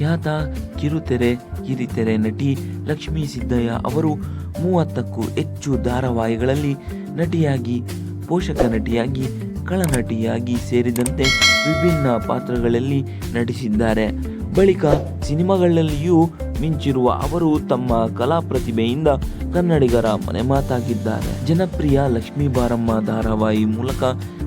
ಖ್ಯಾತ ಕಿರುತೆರೆ ಹಿರಿತೆರೆ ನಟಿ ಲಕ್ಷ್ಮೀ ಸಿದ್ದಯ್ಯ ಅವರು ಮೂವತ್ತಕ್ಕೂ ಹೆಚ್ಚು ಧಾರಾವಾಹಿಗಳಲ್ಲಿ ನಟಿಯಾಗಿ, ಪೋಷಕ ನಟಿಯಾಗಿ, ಕಳನಟಿಯಾಗಿ ಸೇರಿದಂತೆ ವಿಭಿನ್ನ ಪಾತ್ರಗಳಲ್ಲಿ ನಟಿಸಿದ್ದಾರೆ. ಬಳಿಕ ಸಿನಿಮಾಗಳಲ್ಲಿಯೂ ಮಿಂಚಿರುವ ಅವರು ತಮ್ಮ ಕಲಾ ಪ್ರತಿಭೆಯಿಂದ ಕನ್ನಡಿಗರ ಮನೆ ಮಾತಾಗಿದ್ದಾರೆ. ಜನಪ್ರಿಯ ಲಕ್ಷ್ಮೀ ಬಾರಮ್ಮ ಧಾರಾವಾಹಿ ಮೂಲಕ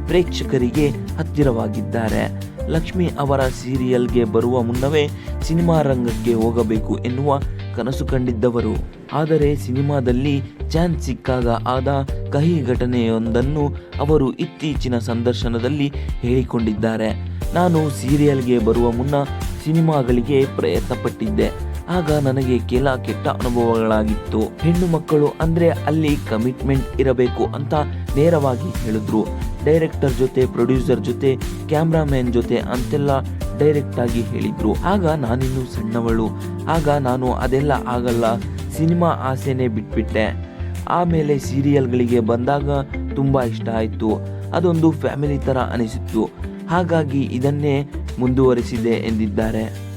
ಪ್ರೇಕ್ಷಕರಿಗೆ ಹತ್ತಿರವಾಗಿದ್ದಾರೆ. ಲಕ್ಷ್ಮಿ ಅವರ ಸೀರಿಯಲ್ಗೆ ಬರುವ ಮುನ್ನವೇ ಸಿನಿಮಾ ರಂಗಕ್ಕೆ ಹೋಗಬೇಕು ಎನ್ನುವ ಕನಸು ಕಂಡಿದ್ದವರು. ಆದರೆ ಸಿನಿಮಾದಲ್ಲಿ ಚಾನ್ಸ್ ಸಿಕ್ಕಾಗ ಆದ ಕಹಿ ಘಟನೆಯೊಂದನ್ನು ಅವರು ಇತ್ತೀಚಿನ ಸಂದರ್ಶನದಲ್ಲಿ ಹೇಳಿಕೊಂಡಿದ್ದಾರೆ. ನಾನು ಸೀರಿಯಲ್ಗೆ ಬರುವ ಮುನ್ನ ಸಿನಿಮಾಗಳಿಗೆ ಪ್ರಯತ್ನ ಪಟ್ಟಿದ್ದೆ ಆಗ ನನಗೆ ಕೆಲ ಕೆಟ್ಟ ಅನುಭವಗಳಾಗಿತ್ತು. ಹೆಣ್ಣು ಮಕ್ಕಳು ಅಂದ್ರೆ ಅಲ್ಲಿ ಕಮಿಟ್ಮೆಂಟ್ ಇರಬೇಕು ಅಂತ ನೇರವಾಗಿ ಹೇಳಿದ್ರು. ಡೈರೆಕ್ಟರ್ ಜೊತೆ, ಪ್ರೊಡ್ಯೂಸರ್ ಜೊತೆ ಕ್ಯಾಮ್ರಾಮ್ಯಾನ್ ಜೊತೆ ಅಂತೆಲ್ಲ ಡೈರೆಕ್ಟ್ ಆಗಿ ಹೇಳಿದ್ರು. ಆಗ ನಾನಿನ್ನು ಸಣ್ಣವಳು. ಆಗ ನಾನು ಅದೆಲ್ಲ ಆಗಲ್ಲ. ಸಿನಿಮಾ ಆಸೆನೆ ಬಿಟ್ಬಿಟ್ಟೆ. ಆಮೇಲೆ ಸೀರಿಯಲ್ಗಳಿಗೆ ಬಂದಾಗ ತುಂಬ ಇಷ್ಟ ಆಯಿತು. ಅದೊಂದು ಫ್ಯಾಮಿಲಿ ಥರ ಅನಿಸಿತ್ತು. ಹಾಗಾಗಿ ಇದನ್ನೇ ಮುಂದುವರಿಸಿದೆ ಎಂದಿದ್ದಾರೆ.